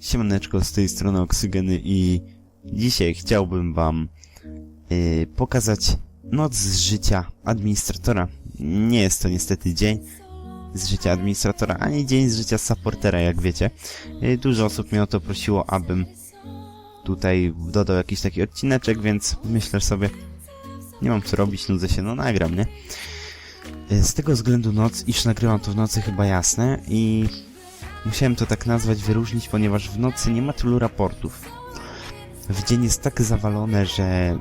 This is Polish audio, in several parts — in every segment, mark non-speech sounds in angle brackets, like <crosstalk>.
Siemaneczko, z tej strony Oksygeny i dzisiaj chciałbym wam yy, pokazać noc z życia administratora. Nie jest to niestety dzień z życia administratora, ani dzień z życia supportera, jak wiecie. Yy, dużo osób mnie o to prosiło, abym tutaj dodał jakiś taki odcineczek, więc myślę sobie, nie mam co robić, nudzę się, no nagram, nie? Yy, Z tego względu noc, iż nagrywam to w nocy chyba jasne i Musiałem to tak nazwać, wyróżnić, ponieważ w nocy nie ma tylu raportów. W dzień jest tak zawalone, że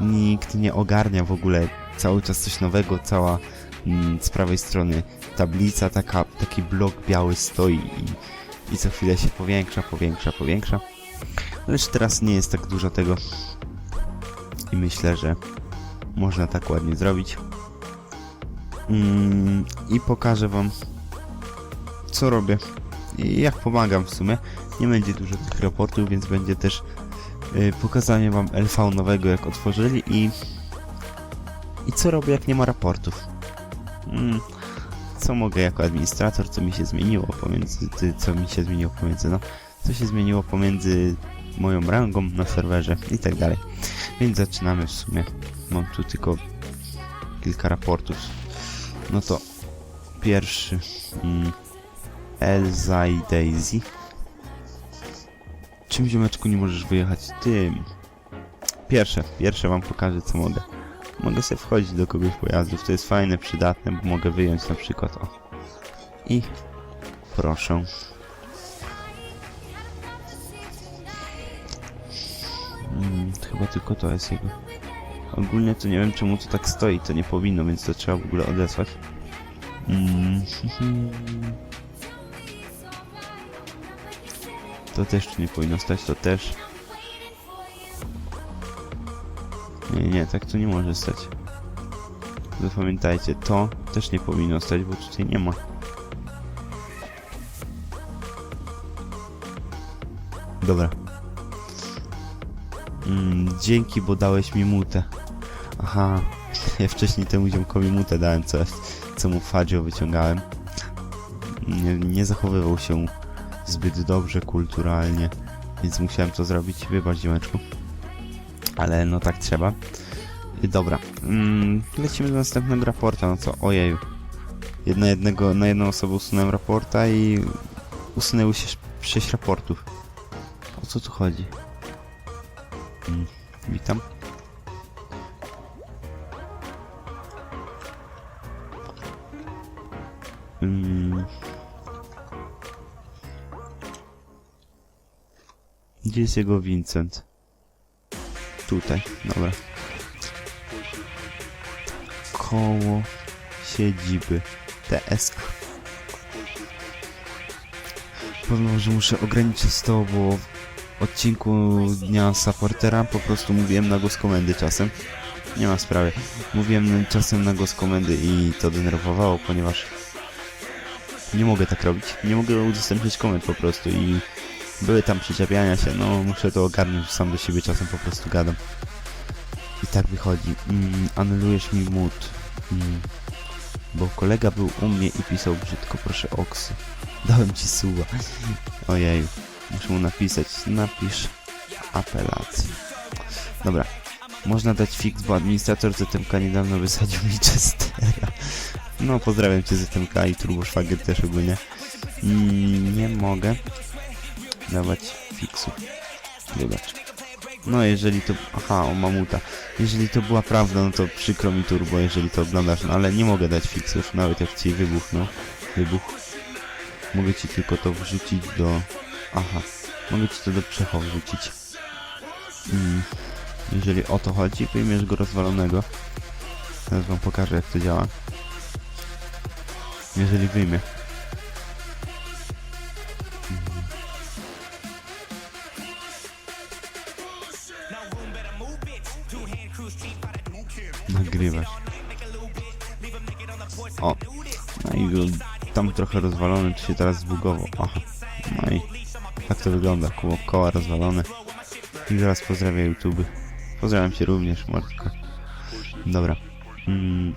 nikt nie ogarnia w ogóle cały czas coś nowego, cała mm, z prawej strony tablica, taka, taki blok biały stoi i, i co chwilę się powiększa, powiększa, powiększa. Lecz teraz nie jest tak dużo tego i myślę, że można tak ładnie zrobić. Mm, I pokażę wam co robię i jak pomagam w sumie. Nie będzie dużo tych raportów, więc będzie też y, pokazanie wam LV nowego jak otworzyli i i co robię jak nie ma raportów. Mm, co mogę jako administrator, co mi się zmieniło pomiędzy, co mi się zmieniło pomiędzy, no, co się zmieniło pomiędzy moją rangą na serwerze i tak dalej. Więc zaczynamy w sumie. Mam tu tylko kilka raportów. No to pierwszy. Mm, Elza i Daisy. Czym ziomeczku nie możesz wyjechać? Tym. Pierwsze, pierwsze wam pokażę co mogę. Mogę sobie wchodzić do kogoś pojazdów, to jest fajne, przydatne, bo mogę wyjąć na przykład, o. I proszę. Mm, chyba tylko to jest jego. Ogólnie to nie wiem czemu to tak stoi, to nie powinno, więc to trzeba w ogóle odesłać. Mm. <laughs> To też nie powinno stać, to też. Nie, nie, tak to nie może stać. Zapamiętajcie, to też nie powinno stać, bo tutaj nie ma. Dobra. Mm, dzięki, bo dałeś mi mutę. Aha, ja wcześniej temu ziomkowi mutę dałem coś, co mu Fadzio wyciągałem. Nie, nie zachowywał się zbyt dobrze, kulturalnie, więc musiałem to zrobić. Wybacz, ziomeczku. Ale no tak trzeba. Dobra, mm, lecimy do następnego raporta, no co, ojeju. Jedna jednego, na jedną osobę usunąłem raporta i usunęły się sz- sześć raportów. O co tu chodzi? Mm, witam. Mm. Gdzie jest jego Vincent? Tutaj, dobra. Koło siedziby TSA. Powiem, że muszę ograniczyć to, bo w odcinku Dnia Supportera po prostu mówiłem na głos komendy czasem. Nie ma sprawy. Mówiłem czasem na głos komendy i to denerwowało, ponieważ nie mogę tak robić. Nie mogę udostępniać komend po prostu i były tam przyczepiania się, no muszę to ogarnąć sam do siebie, czasem po prostu gadam. I tak wychodzi. Mm, anulujesz mi mód. Mm. Bo kolega był u mnie i pisał brzydko, proszę oksy. Dałem ci suwa. Ojeju. Muszę mu napisać. Napisz apelację. Dobra. Można dać fix, bo administrator ZMK niedawno wysadził mi Chestera. No, pozdrawiam cię ZMK i Turbo Szwagier też ogólnie. Mm, nie mogę dawać fixu. Wybacz. No jeżeli to... Aha, o mamuta. Jeżeli to była prawda, no to przykro mi turbo, jeżeli to oglądasz, no ale nie mogę dać fixów, nawet jak ci wybuchną. Wybuch. Mogę ci tylko to wrzucić do... Aha. Mogę ci to do przechow wrzucić. Mm. Jeżeli o to chodzi, wyjmiesz go rozwalonego. Teraz wam pokażę jak to działa. Jeżeli wyjmie. Trochę rozwalony, to się teraz zbugował. Aha. No i tak to wygląda. Koło, koła rozwalone. I zaraz pozdrawiam YouTube. Pozdrawiam cię również, Mordka. Dobra. Mm.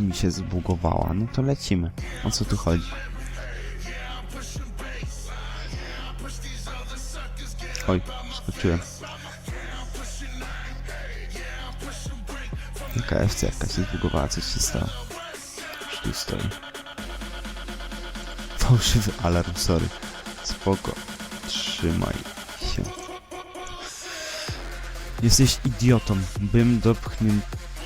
Mi się zbugowała. No to lecimy. O co tu chodzi? Oj, skoczyłem. KFC jakaś się zbugowała, coś się stało. Już tu stoi. Fałszywy alarm, sorry. Spoko. Trzymaj się. Jesteś idiotą. Bym dopchnił,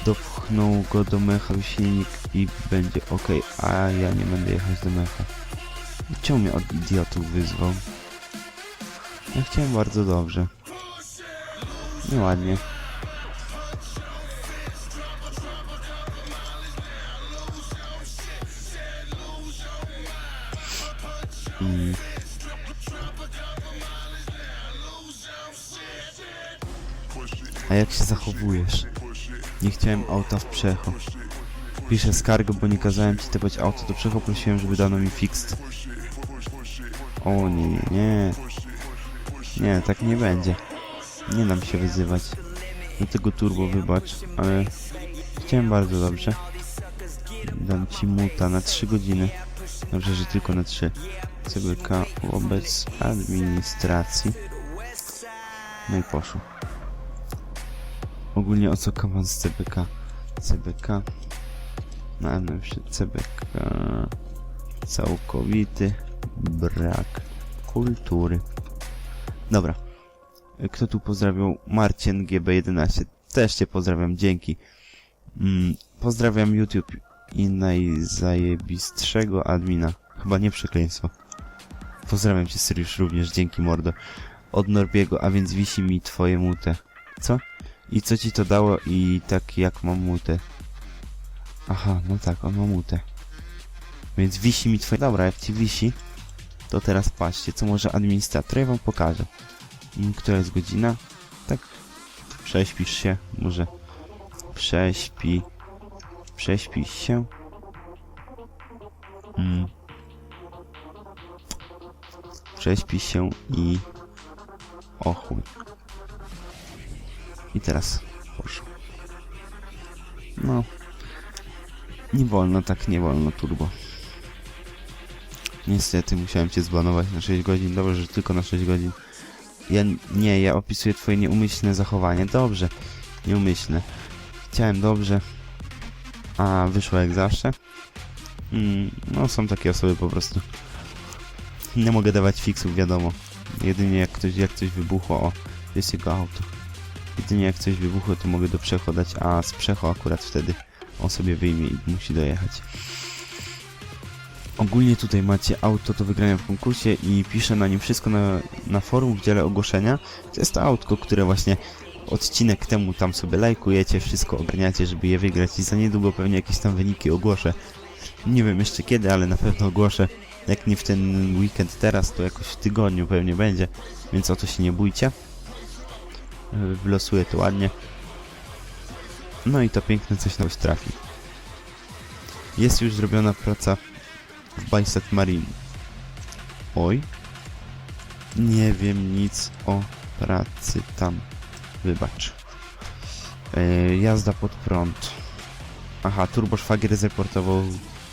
dopchnął go do mecha w silnik i będzie ok, a ja nie będę jechać do mecha. Czemu mnie od idiotów wyzwał? Ja chciałem bardzo dobrze. Nieładnie. Chciałem auta w przecho. Piszę skargę, bo nie kazałem ci tepać auto do przecho, prosiłem, żeby dano mi fixed. O nie, nie, nie. Nie, tak nie będzie. Nie dam się wyzywać. Do tego turbo wybacz, ale chciałem bardzo dobrze. Dam ci muta na 3 godziny. Dobrze, że tylko na 3. CBK wobec administracji. No i poszło. Ogólnie o co kaman z CBK? CBK. Mamy przy CBK. Całkowity brak kultury. Dobra. Kto tu pozdrawiał? Marcin GB11. Też cię pozdrawiam, dzięki. Mm, pozdrawiam YouTube i najzajebistszego admina. Chyba nie przekleństwo. Pozdrawiam cię Syriusz również, dzięki mordo. Od Norbiego, a więc wisi mi twoje mute. Co? I co ci to dało i tak jak mam mutę? Aha, no tak, on ma. Więc wisi mi twoje... Dobra, jak ci wisi, to teraz patrzcie, co może administrator. Ja wam pokażę. Która jest godzina? Tak. Prześpisz się, może. Prześpi. Prześpisz się. Mm. Się i... O chuj. I teraz poszło. No. Nie wolno, tak nie wolno, turbo. Niestety musiałem cię zbanować na 6 godzin. Dobrze, że tylko na 6 godzin. Ja nie, ja opisuję twoje nieumyślne zachowanie. Dobrze. Nieumyślne. Chciałem dobrze. A wyszło jak zawsze. Mm, no są takie osoby po prostu. Nie mogę dawać fixów, wiadomo. Jedynie jak ktoś, jak coś wybuchło, o, jest jego auto. Jedynie jak coś wybuchło, to mogę do przecho dać, a z przecho akurat wtedy on sobie wyjmie i musi dojechać. Ogólnie tutaj macie auto do wygrania w konkursie i piszę na nim wszystko na, na forum w dziale ogłoszenia. To jest to autko, które właśnie odcinek temu tam sobie lajkujecie, wszystko ogarniacie, żeby je wygrać i za niedługo pewnie jakieś tam wyniki ogłoszę. Nie wiem jeszcze kiedy, ale na pewno ogłoszę. Jak nie w ten weekend teraz, to jakoś w tygodniu pewnie będzie, więc o to się nie bójcie. Wylosuję to ładnie. No i to piękne coś na trafi. Jest już zrobiona praca w Bicep Marine. Oj. Nie wiem nic o pracy tam. Wybacz. Yy, jazda pod prąd. Aha, turboszwagier zreportował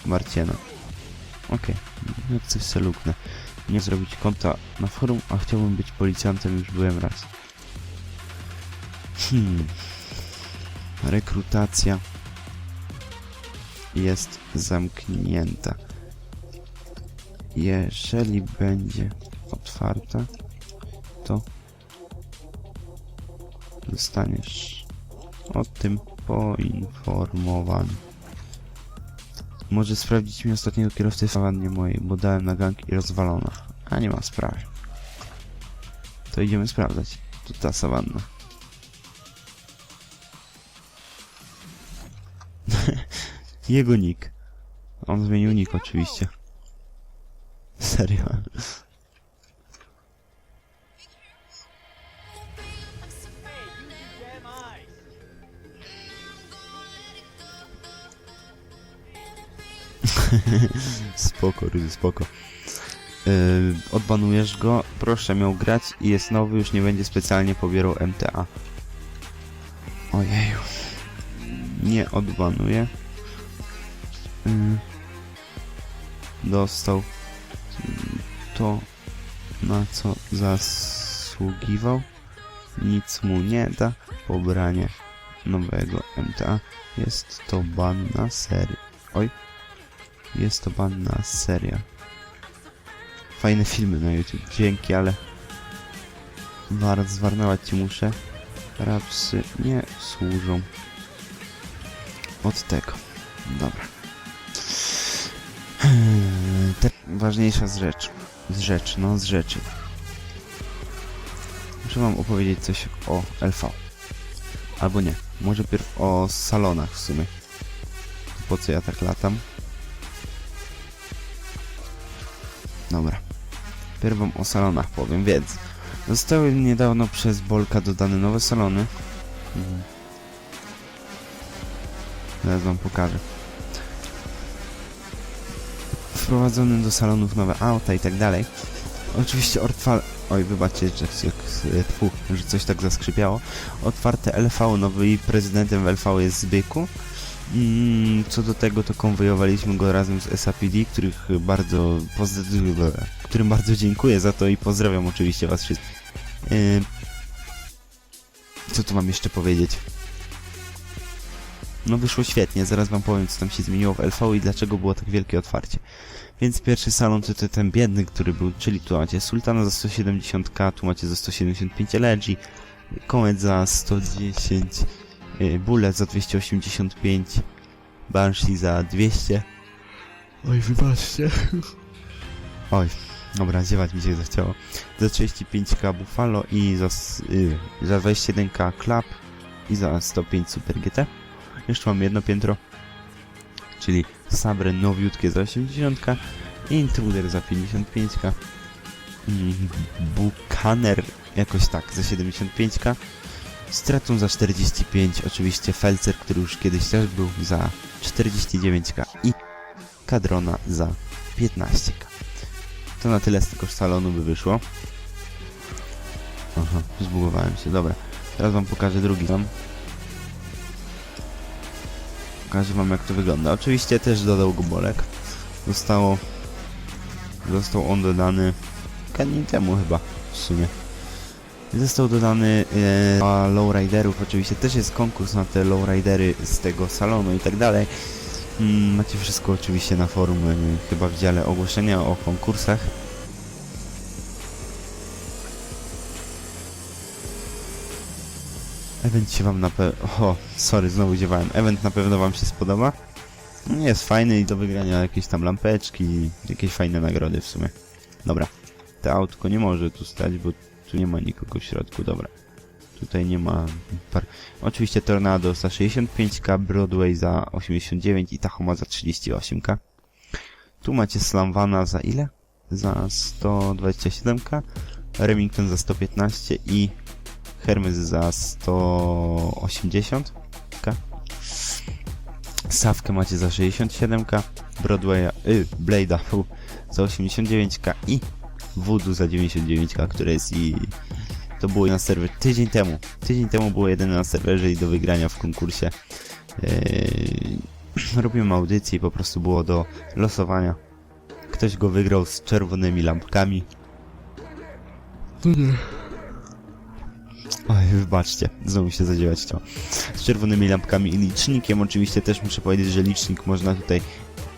Marciena. Okej, jak coś se luknę. Nie zrobić konta na forum, a chciałbym być policjantem, już byłem raz. Hmm. Rekrutacja jest zamknięta. Jeżeli będzie otwarta, to zostaniesz o tym poinformowany. Może sprawdzić mi ostatniego kierowcę w sawannie mojej, bo dałem na gang i rozwalona. A nie ma sprawy. To idziemy sprawdzać. To ta sawanna. <laughs> Jego nick. On zmienił nick oczywiście. Serio. <laughs> spoko, Rudy, spoko. Yy, odbanujesz go, proszę miał grać i jest nowy, już nie będzie specjalnie pobierał MTA. Ojeju. Nie odbanuję. Yy, dostał to, na co zasługiwał, nic mu nie da, pobranie nowego MTA. Jest to banna seria. Oj. Jest to banna seria. Fajne filmy na YouTube. Dzięki, ale... War, zwarnować ci muszę. Rapsy nie służą. Od tego. Dobra. Te ważniejsza z rzeczy. Z rzeczy, no z rzeczy. Muszę wam opowiedzieć coś o LV. Albo nie. Może pierw o salonach w sumie. Po co ja tak latam? Dobra. Pierw wam o salonach powiem, więc zostały niedawno przez Bolka dodane nowe salony. Mhm. Zaraz wam pokażę. Wprowadzone do salonów nowe auta i tak dalej. Oczywiście Ortfal... Oj, wybaczcie, że, jak, tfu, że coś tak zaskrzypiało. Otwarte LV, nowy prezydentem LV jest Zbyku. Mm, co do tego, to konwojowaliśmy go razem z SAPD, których bardzo którym bardzo dziękuję za to i pozdrawiam oczywiście was wszystkich. Yy, co tu mam jeszcze powiedzieć? No wyszło świetnie, zaraz wam powiem co tam się zmieniło w LV i dlaczego było tak wielkie otwarcie. Więc pierwszy salon to, to ten biedny, który był, czyli tu macie Sultana za 170k, tu macie za 175 LG, Comet za 110, yy, Bullet za 285, Banshee za 200. Oj, wybaczcie. Oj, dobra, ziewać mi się zachciało. Za 35k Buffalo i za, yy, za 21k Club i za 105 Super GT. Jeszcze mam jedno piętro, czyli Sabre nowiutkie za 80, Intruder za 55, mm, Buchaner jakoś tak za 75, Straton za 45, oczywiście Felcer, który już kiedyś też był za 49 i Kadrona za 15 To na tyle z tego salonu by wyszło. Aha, zbugowałem się, dobra. Teraz wam pokażę drugi dom. Pokażę wam jak to wygląda. Oczywiście też dodał go Bolek. Zostało... Został on dodany... dni temu chyba, w sumie. Został dodany e, a lowriderów. Oczywiście też jest konkurs na te lowridery z tego salonu i tak dalej. Mm, macie wszystko oczywiście na forum, e, chyba w dziale ogłoszenia o konkursach. Event się wam na pewno... O, sorry, znowu ziewałem. Event na pewno wam się spodoba. No, Jest fajny i do wygrania jakieś tam lampeczki, jakieś fajne nagrody w sumie. Dobra. To autko nie może tu stać, bo tu nie ma nikogo w środku, dobra. Tutaj nie ma... Par... Oczywiście Tornado za 65k, Broadway za 89 i Tahoma za 38k. Tu macie Slamvana za ile? Za 127k, Remington za 115 i Hermes za 180 k. Sawkę macie za 67k, Broadwaya, y, Blade'a za 89k i Voodoo za 99k, które jest i to było na serwer tydzień temu. Tydzień temu było jedyne na serwerze i do wygrania w konkursie. Yy, <clears throat> robiłem audycję i po prostu było do losowania. Ktoś go wygrał z czerwonymi lampkami. To. Oj, wybaczcie, znowu się zadziewać chciał. Z czerwonymi lampkami i licznikiem. Oczywiście też muszę powiedzieć, że licznik można tutaj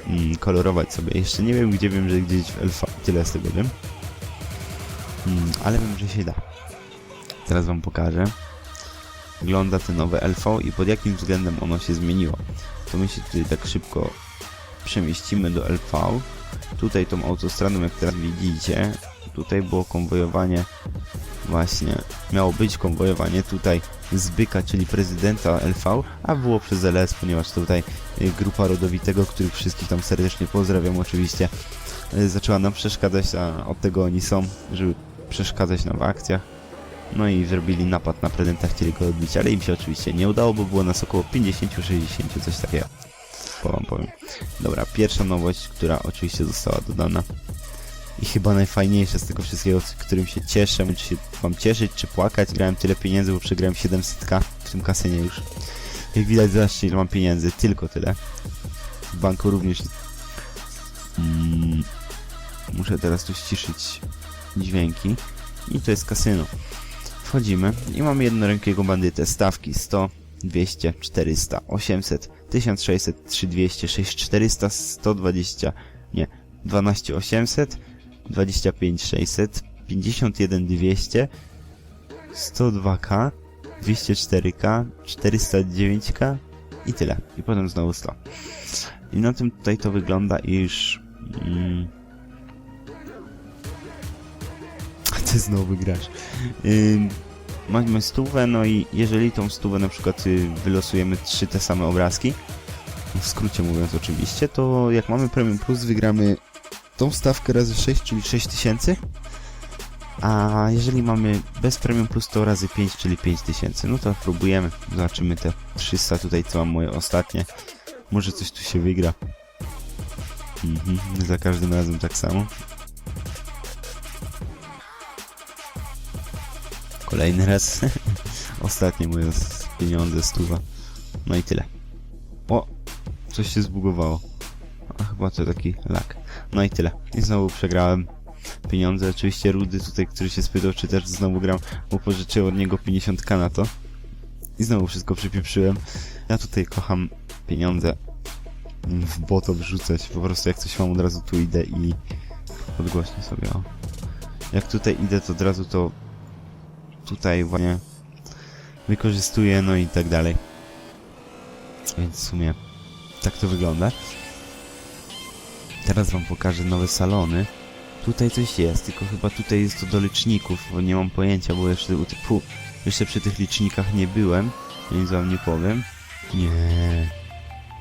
mm, kolorować sobie. Jeszcze nie wiem gdzie, wiem, że gdzieś w LV. Tyle z tego wiem. Mm, ale wiem, że się da. Teraz wam pokażę. Wygląda te nowe LV i pod jakim względem ono się zmieniło. To my się tutaj tak szybko przemieścimy do LV. Tutaj tą autostradą, jak teraz widzicie, tutaj było konwojowanie Właśnie, miało być konwojowanie tutaj Zbyka, czyli prezydenta LV, a było przez LS, ponieważ tutaj y, grupa rodowitego, których wszystkich tam serdecznie pozdrawiam oczywiście, y, zaczęła nam przeszkadzać, a od tego oni są, żeby przeszkadzać nam w akcjach. No i zrobili napad na prezydenta, chcieli go odbić, ale im się oczywiście nie udało, bo było nas około 50-60, coś takiego. Po wam powiem. Dobra, pierwsza nowość, która oczywiście została dodana i chyba najfajniejsze z tego wszystkiego, z którym się cieszę, czy się mam cieszyć, czy płakać. Grałem tyle pieniędzy, bo przegrałem 700k w tym kasynie już. Jak widać, zobaczcie ile mam pieniędzy, tylko tyle. W banku również. Mm, muszę teraz tu ściszyć dźwięki. I to jest kasyno. Wchodzimy i mamy jednorękiego bandytę. Stawki 100, 200, 400, 800, 1600, 3200, 6400, 120, nie, 12 800, 25 600, 51 200, 102k, 204k, 409k i tyle. I potem znowu 100. I na tym tutaj to wygląda, iż... Mm, <laughs> ty znowu grasz. Ym, mamy stówę, no i jeżeli tą stówę na przykład y, wylosujemy trzy te same obrazki, w skrócie mówiąc oczywiście, to jak mamy Premium Plus wygramy tą stawkę razy 6, czyli 6000, a jeżeli mamy bez Premium Plus to razy 5, czyli 5000, no to próbujemy, zobaczymy te 300 tutaj, co mam moje ostatnie, może coś tu się wygra. Mhm, za każdym razem tak samo. Kolejny raz. <laughs> Ostatnie moje pieniądze, stuwa. No i tyle. O! Coś się zbugowało. A chyba to taki lak. No i tyle. I znowu przegrałem pieniądze. Oczywiście Rudy tutaj, który się spytał, czy też znowu gram, bo pożyczyłem od niego 50k na to. I znowu wszystko przypieprzyłem. Ja tutaj kocham pieniądze w boto wrzucać. Po prostu jak coś mam od razu tu idę i podgłośnię sobie, o. Jak tutaj idę, to od razu to tutaj właśnie wykorzystuję, no i tak dalej. Więc w sumie tak to wygląda. Teraz wam pokażę nowe salony. Tutaj coś jest, tylko chyba tutaj jest to do liczników, bo nie mam pojęcia, bo jeszcze, u- fu, jeszcze przy tych licznikach nie byłem, więc wam nie powiem. Nie.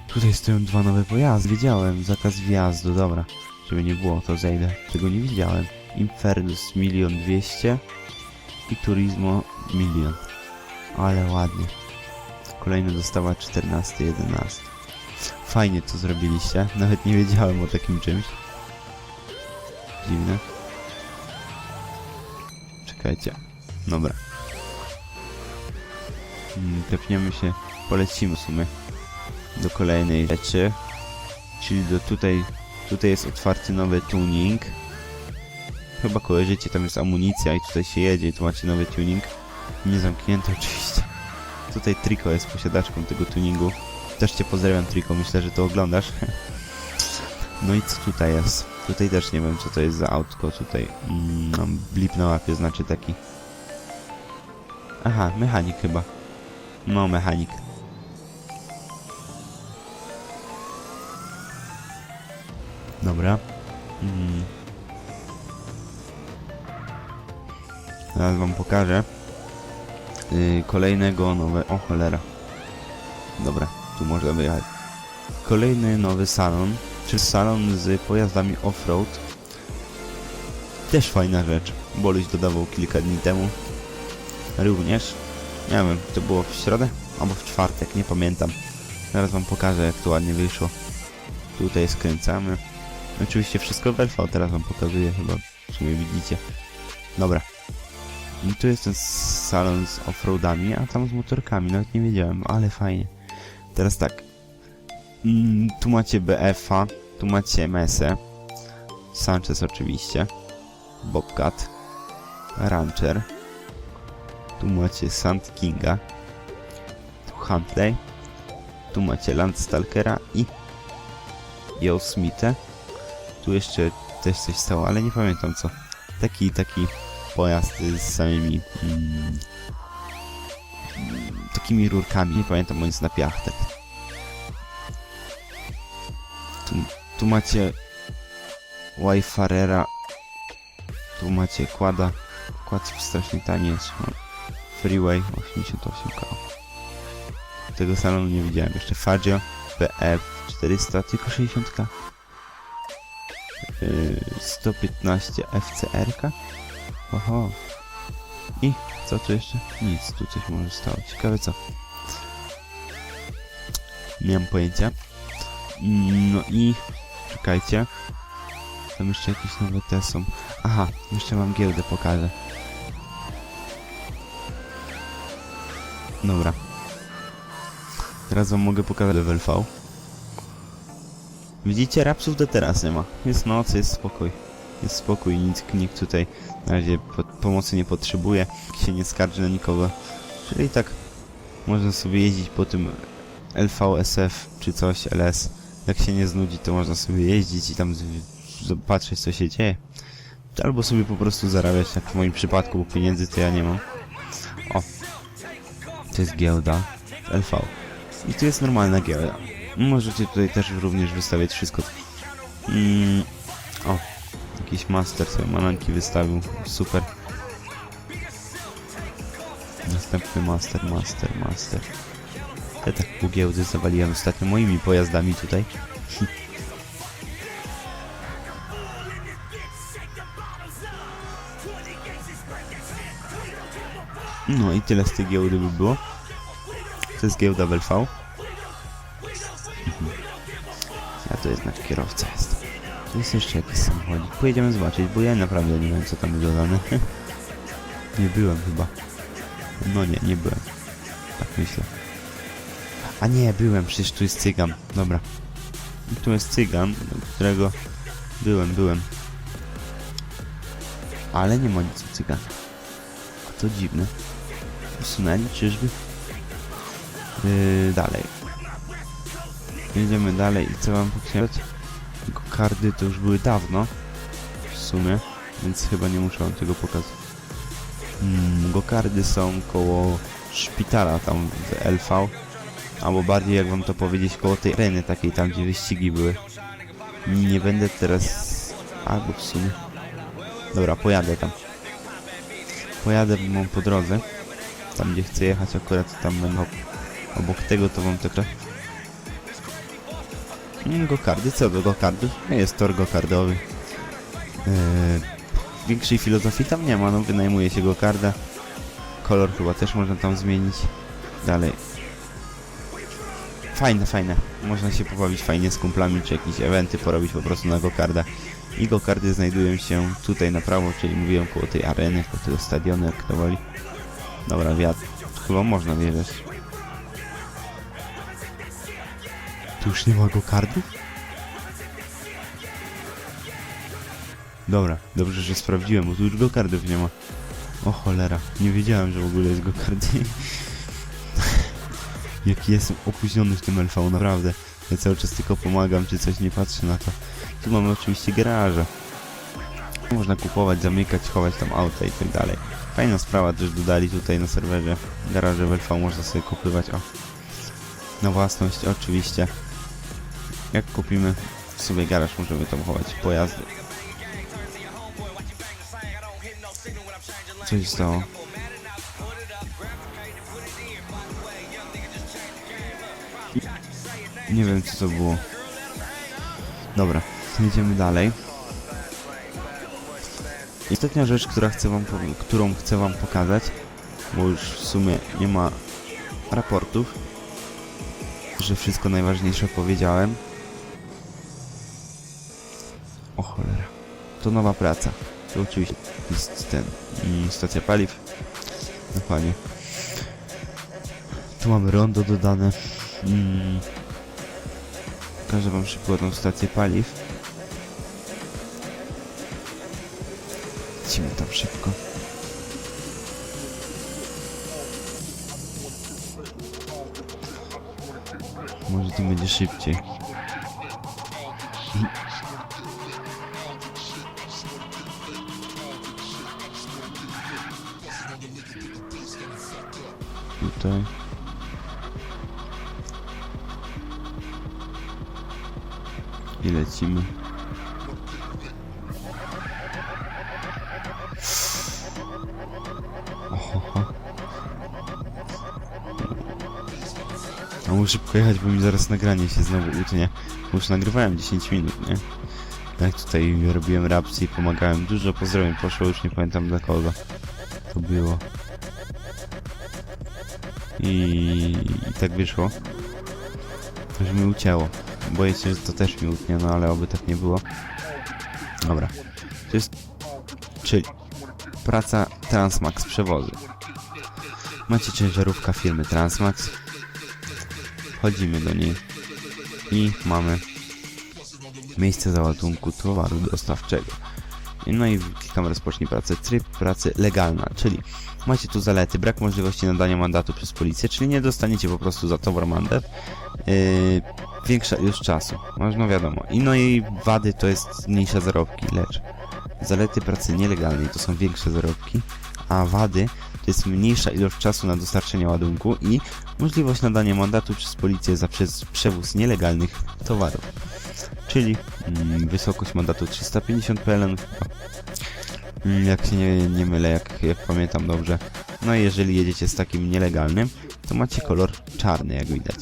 Tutaj stoją dwa nowe pojazdy, wiedziałem, zakaz wjazdu, dobra. Żeby nie było, to zejdę. Tego nie widziałem. Infernus milion dwieście i Turismo milion. Ale ładnie. Kolejna dostawa 14, 11. Fajnie to zrobiliście. Nawet nie wiedziałem o takim czymś. Dziwne. Czekajcie. Dobra. Mm, Tepniemy się, polecimy w sumie do kolejnej rzeczy. Czyli do tutaj, tutaj jest otwarty nowy tuning. Chyba kojarzycie, tam jest amunicja i tutaj się jedzie i tu macie nowy tuning. Nie zamknięty <laughs> oczywiście. Tutaj Triko jest posiadaczką tego tuningu. Też cię pozdrawiam Triko, myślę, że to oglądasz. <laughs> No i co tutaj jest? Tutaj też nie wiem co to jest za autko tutaj. Mm, blip na łapie, znaczy taki. Aha, mechanik chyba. No, mechanik. Dobra. Mm. Teraz wam pokażę. Yy, kolejnego nowe... O cholera. Dobra, tu można wyjechać. Kolejny nowy salon, czy salon z pojazdami off-road. Też fajna rzecz. Boluś dodawał kilka dni temu. Również. Nie wiem, to było w środę? Albo w czwartek, nie pamiętam. Zaraz wam pokażę jak to ładnie wyszło. Tutaj skręcamy. Oczywiście wszystko w LV, teraz wam pokazuję chyba. W sumie widzicie. Dobra. I tu jest ten salon z offroadami, a tam z motorkami, nawet nie wiedziałem, ale fajnie. Teraz tak. Mm, tu macie BF-a, tu macie MS-ę. Sanchez oczywiście. Bobcat. Rancher. Tu macie Sand Kinga. Tu Huntley. Tu macie Landstalkera i Yosemite. Tu jeszcze też coś stało, ale nie pamiętam co. Taki, taki pojazd z samymi mm, takimi rurkami, nie pamiętam, jest na piach tak. Tu, tu macie Wayfarera, tu macie Kłada, Kład strasznie tani jest, no. Freeway 88k. Tego salonu nie widziałem, jeszcze Fagio BF 400, tylko 60k. Yy, 115 FCR-ka. Oho. I co tu jeszcze? Nic, tu coś może stało. Ciekawe co. Nie mam pojęcia. No i czekajcie. Tam jeszcze jakieś nowe te są. Aha, jeszcze mam giełdę, pokażę. Dobra. Teraz wam mogę pokazać level V. Widzicie, rapsów do teraz nie ma. Jest noc, jest spokój. Jest spokój, nic, nikt tutaj na razie po, pomocy nie potrzebuje, nikt się nie skarży na nikogo. Czyli tak można sobie jeździć po tym LVSF czy coś, LS. Jak się nie znudzi, to można sobie jeździć i tam patrzeć co się dzieje. Albo sobie po prostu zarabiać, jak w moim przypadku, bo pieniędzy to ja nie mam. O, to jest giełda LV. I tu jest normalna giełda. Możecie tutaj też również wystawiać wszystko. Mm, o, jakiś master sobie mananki wystawił. Super. Następny master, master, master. Ja tak pół giełdy zawaliłem ostatnio moimi pojazdami tutaj. No i tyle z tej giełdy by było. To jest giełda w LV. Mhm. Ja to jednak kierowca jest. Tu jest jeszcze jakiś samochodzik. Pojedziemy zobaczyć, bo ja naprawdę nie wiem co tam jest dodane. <laughs> nie byłem chyba. No nie, nie byłem. Tak myślę. A nie, byłem, przecież tu jest cygan. Dobra. Tu jest cygan, którego byłem, byłem. Ale nie ma nic u cygana. A to dziwne. Usunęli, czyżby? Yy, dalej. Jedziemy dalej i co wam pokazać? Kardy to już były dawno. W sumie. Więc chyba nie muszę wam tego pokazać. Hmm, gokardy są koło szpitala tam w LV. Albo bardziej jak wam to powiedzieć koło tej areny takiej tam gdzie wyścigi były. Nie będę teraz... Albo w sumie... Dobra, pojadę tam. Pojadę mam po drodze. Tam gdzie chcę jechać akurat tam będę ob- obok tego to wam tylko... Mm, Gokardy, co do gokardów? Jest tor gokardowy. Yy, większej filozofii tam nie ma, no wynajmuje się gokarda. Kolor chyba też można tam zmienić. Dalej. Fajne, fajne. Można się pobawić fajnie z kumplami, czy jakieś eventy porobić po prostu na gokarda. I gokardy znajdują się tutaj na prawo, czyli mówiłem koło tej areny, koło tego stadionu, jak to woli. Dobra, wiatr. Chyba można wjeżdżać. Już nie ma gokardów? Dobra, dobrze, że sprawdziłem, bo tu już gokardów nie ma. O cholera, nie wiedziałem, że w ogóle jest gokardy. <laughs> Jaki jestem opóźniony w tym LV, naprawdę. Ja cały czas tylko pomagam, czy coś nie patrzę na to. Tu mamy oczywiście garaże. Można kupować, zamykać, chować tam auta i tak dalej. Fajna sprawa też dodali tutaj na serwerze. Garaże w LV można sobie kupywać, o. Na własność, oczywiście. Jak kupimy sobie garaż, możemy tam chować pojazdy. Co się stało? Nie wiem co to było. Dobra, jedziemy dalej. I Ostatnia rzecz, która chcę wam którą chcę wam pokazać, bo już w sumie nie ma raportów, że wszystko najważniejsze powiedziałem. O cholera. To nowa praca. To oczywiście jest ten, mm, stacja paliw. Dokładnie. Tu mamy rondo dodane. Mm. Pokażę wam szybko tą stację paliw. Lecimy tam szybko. Może to będzie szybciej. A muszę szybko jechać, bo mi zaraz nagranie się znowu utnie. Już nagrywałem 10 minut, nie? Jak tutaj robiłem rapsy i pomagałem. Dużo pozdrowień poszło, już nie pamiętam dla kogo to było. I, i tak wyszło. Że mi ucięło. Boję się, że to też mi utnie, no ale oby tak nie było. Dobra. To jest... Czyli... Praca Transmax Przewozy. Macie ciężarówka firmy Transmax. Wchodzimy do niej. I mamy miejsce załadunku towaru dostawczego. No i klikam rozpocznij pracę. Tryb pracy legalna, czyli macie tu zalety, brak możliwości nadania mandatu przez policję, czyli nie dostaniecie po prostu za towar mandat. Yy, większa ilość czasu. No, wiadomo. I no i wady to jest mniejsze zarobki, lecz zalety pracy nielegalnej to są większe zarobki, a wady jest mniejsza ilość czasu na dostarczenie ładunku i możliwość nadania mandatu przez policję za przez przewóz nielegalnych towarów. Czyli mm, wysokość mandatu 350 PLN, mm, jak się nie, nie mylę, jak, jak pamiętam dobrze. No i jeżeli jedziecie z takim nielegalnym, to macie kolor czarny, jak widać.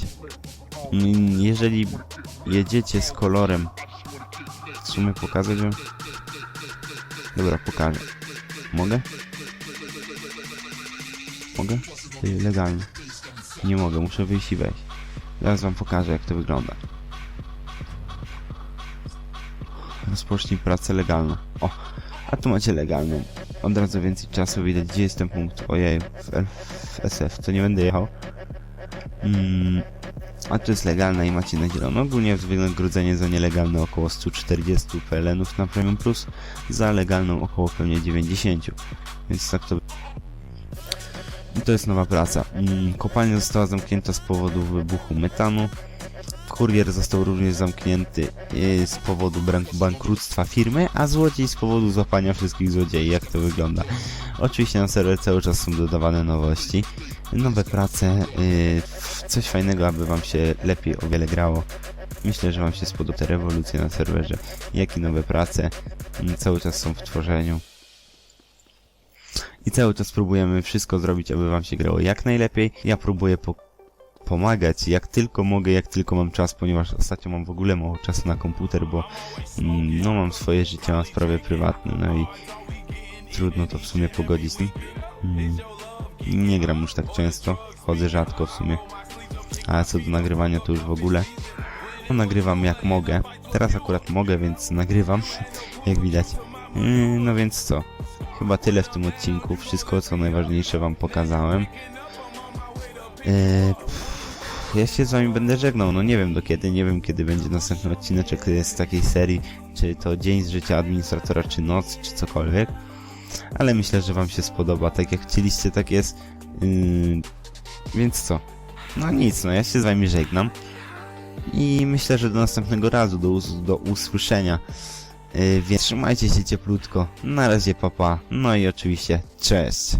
Mm, Jeżeli jedziecie z kolorem, w sumie pokazać wam? Dobra, pokażę. Mogę? Mogę? Legalnie. Nie mogę, muszę wyjść i wejść. Zaraz wam pokażę, jak to wygląda. Rozpocznij pracę legalną. O, a tu macie legalną. Od razu więcej czasu widać, gdzie jest ten punkt. Ojej, w, w SF, to nie będę jechał. Mm, a tu jest legalna i macie na zielono. Ogólnie wynagrodzenie za nielegalne około 140 PLN-ów na Premium Plus, za legalną około pewnie 90. Więc tak to... I to jest nowa praca. Kopalnia została zamknięta z powodu wybuchu metanu. Kurier został również zamknięty yy, z powodu bank- bankructwa firmy, a złodziej z powodu złapania wszystkich złodziei. Jak to wygląda? Oczywiście na serwer cały czas są dodawane nowości, nowe prace, yy, coś fajnego, aby wam się lepiej o wiele grało. Myślę, że wam się spodoba te rewolucje na serwerze, jak i nowe prace. Cały czas są w tworzeniu. I cały czas próbujemy wszystko zrobić, aby wam się grało jak najlepiej. Ja próbuję po pomagać jak tylko mogę, jak tylko mam czas, ponieważ ostatnio mam w ogóle mało czasu na komputer, bo mm, no mam swoje życie, mam sprawy prywatne, no i trudno to w sumie pogodzić. Mm, nie gram już tak często, chodzę rzadko w sumie, a co do nagrywania to już w ogóle. No nagrywam jak mogę, teraz akurat mogę, więc nagrywam, <laughs> jak widać. Yy, no więc co, chyba tyle w tym odcinku, wszystko co najważniejsze wam pokazałem. Pff, ja się z wami będę żegnał, no nie wiem do kiedy, nie wiem kiedy będzie następny odcineczek z takiej serii, czy to dzień z życia administratora, czy noc, czy cokolwiek. Ale myślę, że wam się spodoba, tak jak chcieliście, tak jest. Yy, więc co? No nic, no ja się z wami żegnam. I myślę, że do następnego razu, do, us do usłyszenia. Yy, więc trzymajcie się cieplutko. Na razie papa. No i oczywiście cześć.